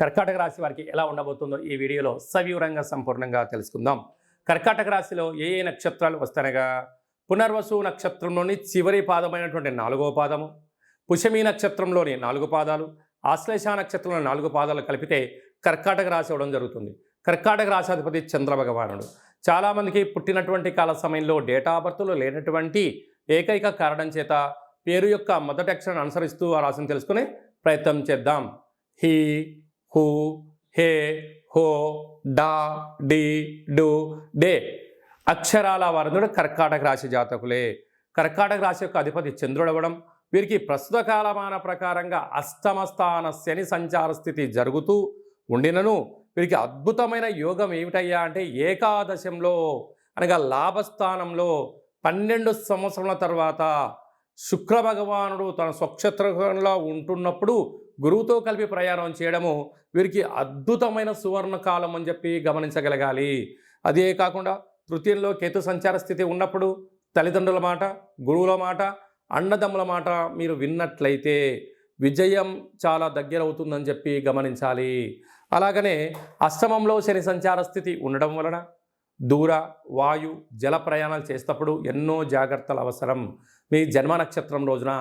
కర్కాటక రాశి వారికి ఎలా ఉండబోతుందో ఈ వీడియోలో సవివరంగా సంపూర్ణంగా తెలుసుకుందాం. కర్కాటక రాశిలో ఏ ఏ నక్షత్రాలు వస్తానగా పునర్వసు నక్షత్రంలోని చివరి పాదమైనటువంటి నాలుగో పాదము పుషమి నక్షత్రంలోని నాలుగు పాదాలు ఆశ్లేష నక్షత్రంలో నాలుగు పాదాలు కలిపితే కర్కాటక రాశి అవడం జరుగుతుంది. కర్కాటక రాశాధిపతి చంద్ర భగవానుడు చాలామందికి పుట్టినటువంటి కాల సమయంలో డేటా బర్త్లో లేనటువంటి ఏకైక కారణం చేత పేరు యొక్క మొదటి అక్షరాన్ని అనుసరిస్తూ ఆ రాశిని తెలుసుకునే ప్రయత్నం చేద్దాం. హీ హూ హే హో డా డి డు డే. అక్షరాల వరుణుడు కర్కాటక రాశి జాతకులే. కర్కాటక రాశి యొక్క అధిపతి చంద్రుడు అవ్వడం వీరికి ప్రస్తుత కాలమాన ప్రకారంగా అష్టమ స్థాన శని సంచార స్థితి జరుగుతూ ఉండినను వీరికి అద్భుతమైన యోగం ఏమిటయ్యా అంటే ఏకాదశంలో అనగా లాభస్థానంలో పన్నెండు సంవత్సరాల తర్వాత శుక్ర భగవానుడు తన స్వక్షత్రంలో ఉంటున్నప్పుడు గురువుతో కలిపి ప్రయాణం చేయడము వీరికి అద్భుతమైన సువర్ణ కాలం అని చెప్పి గమనించగలగాలి. అదే కాకుండా తృతీయంలో కేతు సంచార స్థితి ఉన్నప్పుడు తల్లిదండ్రుల మాట గురువుల మాట అన్నదమ్ముల మాట మీరు విన్నట్లయితే విజయం చాలా దగ్గర అవుతుందని చెప్పి గమనించాలి. అలాగనే అష్టమంలో శని సంచార స్థితి ఉండడం వలన దూర వాయు జల ప్రయాణాలు చేసేటప్పుడు ఎన్నో జాగ్రత్తలు అవసరం. మీ జన్మ నక్షత్రం రోజున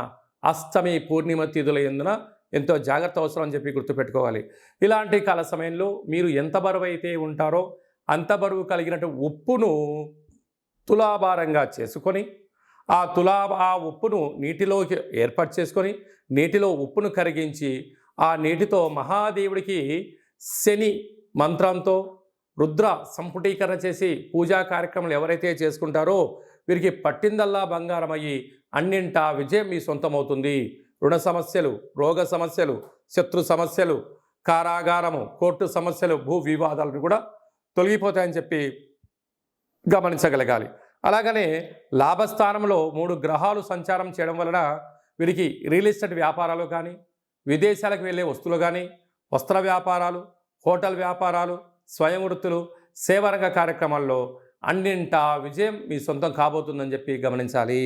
అష్టమి పూర్ణిమ తిథుల ఎందున ఎంతో జాగ్రత్త అవసరం అని చెప్పి గుర్తుపెట్టుకోవాలి. ఇలాంటి కాల సమయంలో మీరు ఎంత బరువు అయితే ఉంటారో అంత బరువు కలిగినట్టు ఉప్పును తులాభారంగా చేసుకొని ఆ తులా ఆ ఉప్పును నీటిలోకి ఏర్పాటు చేసుకొని నీటిలో ఉప్పును కరిగించి ఆ నీటితో మహాదేవుడికి శని మంత్రంతో రుద్ర సంపుటీకరణ చేసి పూజా కార్యక్రమాలు ఎవరైతే చేసుకుంటారో వీరికి పట్టిందల్లా బంగారమయ్యి అన్నింటా విజయం మీ సొంతమవుతుంది. రుణ సమస్యలు రోగ సమస్యలు శత్రు సమస్యలు కారాగారము కోర్టు సమస్యలు భూ వివాదాలను కూడా తొలగిపోతాయని చెప్పి గమనించగలగాలి. అలాగనే లాభస్థానంలో మూడు గ్రహాలు సంచారం చేయడం వలన వీరికి రియల్ ఎస్టేట్ వ్యాపారాలు కానీ విదేశాలకు వెళ్ళే వస్తువులు కానీ వస్త్ర వ్యాపారాలు హోటల్ వ్యాపారాలు స్వయం వృత్తులు సేవారంగ కార్యక్రమాల్లో అన్నింటా విజయం మీ సొంతం కాబోతుందని చెప్పి గమనించాలి.